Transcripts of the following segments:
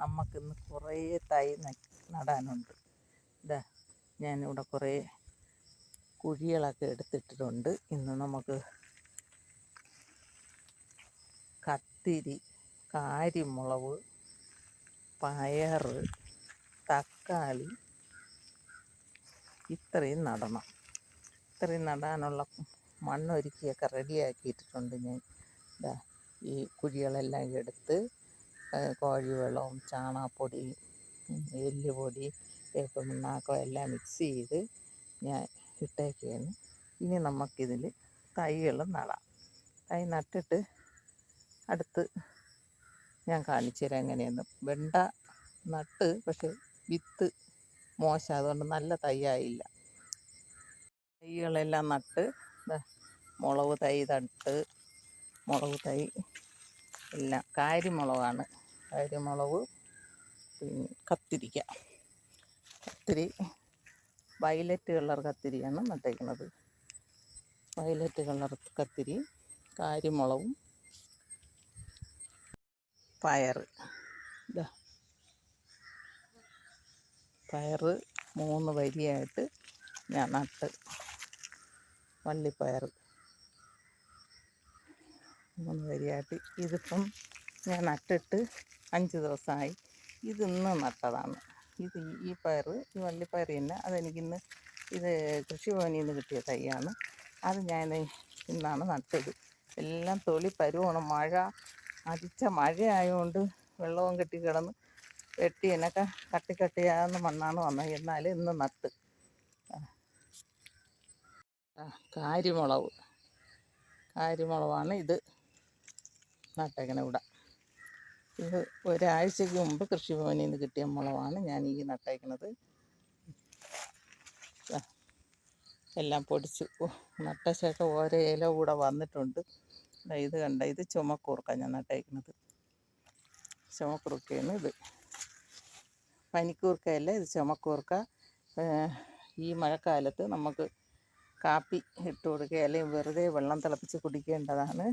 നമുക്കിന്ന് കുറേ തൈ നടാനുണ്ട്. ഇതാ ഞാനിവിടെ കുറേ കുഴികളൊക്കെ എടുത്തിട്ടിട്ടുണ്ട്. ഇന്ന് നമുക്ക് കത്തിരി കാരിമുളക് പയർ തക്കാളി ഇത്രയും നടണം. ഇത്രയും നടാനുള്ള മണ്ണൊരുക്കിയൊക്കെ റെഡിയാക്കിയിട്ടുണ്ട് ഞാൻ. ഇതാ ഈ കുഴികളെല്ലാം എടുത്ത് കോഴിവെള്ളവും ചാണകപ്പൊടി എല്ലുപൊടി വേപ്പ എല്ലാം മിക്സ് ചെയ്ത് ഞാൻ ഇട്ടേക്കാണ് ഇനി നമുക്കിതിൽ തൈകളും നടാം. തൈ നട്ടിട്ട് അടുത്ത് ഞാൻ കാണിച്ചു തരാം എങ്ങനെയെന്ന്. വെണ്ട നട്ട് പക്ഷെ വിത്ത് മോശം അതുകൊണ്ട് നല്ല തൈയായില്ല. തൈകളെല്ലാം നട്ട് മുളക് തൈ നട്ട് മുളക് തൈ എല്ലാം കാരിമുളകാണ്. കാരിമുളക് പിന്നെ കത്തിരിക്ക. കത്തിരി വയലറ്റ് കളർ കത്തിരിയാണ് നട്ടേക്കുന്നത്. വയലറ്റ് കളർ കത്തിരി കാരിമുളകും പയർ ഇതാ പയർ മൂന്ന് വരിയായിട്ട് ഞാൻ നട്ട്. വള്ളിപ്പയർ മൂന്ന് വരിയായിട്ട് ഇതിപ്പം ഞാൻ നട്ടിട്ട് അഞ്ച് ദിവസമായി. ഇതിന്ന് നട്ടതാണ്. ഇത് ഈ- പയർ ഈ വള്ളിപ്പയർ തന്നെ. അതെനിക്കിന്ന് ഇത് കൃഷിഭവനിൽ നിന്ന് കിട്ടിയ തൈയാണ്. അത് ഞാൻ ഇന്നാണ് നട്ടത്. എല്ലാം തൊളി പരുവാണ്. മഴ അടിച്ച മഴയായതുകൊണ്ട് വെള്ളവും കെട്ടി കിടന്ന് വെട്ടി എന്നൊക്കെ കട്ടി കട്ടിയാകുന്ന മണ്ണാണ് വന്നത്. എന്നാൽ ഇന്ന് നട്ട്. കാരിമുളവ് കാരിമുളകാണ് ഇത്. നട്ടേക്കണ ഇവിടെ. ഇത് ഒരാഴ്ചയ്ക്ക് മുമ്പ് കൃഷിഭവനിൽ നിന്ന് കിട്ടിയ മുളവാണ് ഞാൻ ഈ നട്ടയക്കുന്നത് എല്ലാം പൊടിച്ച് നട്ട ശേഷം ഓരോ ഇല കൂടെ വന്നിട്ടുണ്ട്. ഇത് കണ്ട ഇത് ചുമക്കുറുക്ക ഞാൻ നട്ടയക്കുന്നത് ചുമക്കൂർക്കയാണ് ഇത്. പനിക്കൂർക്കയല്ല ഇത് ചുമക്കൂർക്ക. ഈ മഴക്കാലത്ത് നമുക്ക് കാപ്പി ഇട്ട് കൊടുക്കുക അല്ലെങ്കിൽ വെറുതെ വെള്ളം തിളപ്പിച്ച് കുടിക്കേണ്ടതാണ്.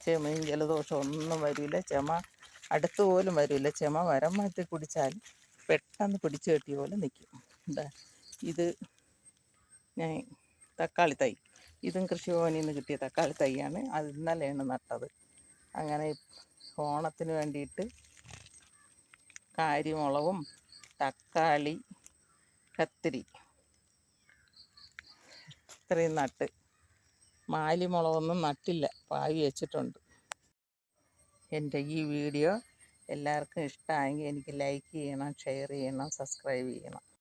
ചുമയും ജലദോഷവും ഒന്നും വരില്ല ചുമ അടുത്ത് പോലും വരില്ല ചുമ വരം മാറ്റി കുടിച്ചാൽ പെട്ടെന്ന് പിടിച്ചു കെട്ടിയ പോലെ നിൽക്കും എന്താ ഇത് ഞാൻ തക്കാളി തൈ. ഇതും കൃഷിഭവനിൽ നിന്ന് കിട്ടിയ തക്കാളി തൈയാണ്. അത് ഇന്നലെയാണ് നട്ടത്. അങ്ങനെ ഓണത്തിന് വേണ്ടിയിട്ട് കാരിമുളകും തക്കാളി കത്തിരി. ഇത്രയും നട്ട്. മാലിമുളകൊന്നും നട്ടില്ല. പാവി വെച്ചിട്ടുണ്ട്. എന്റെ ഈ വീഡിയോ എല്ലാവർക്കും ഇഷ്ടമായെങ്കിൽ എനിക്ക് ലൈക്ക് ചെയ്യണം ഷെയർ ചെയ്യണം സബ്സ്ക്രൈബ് ചെയ്യണം.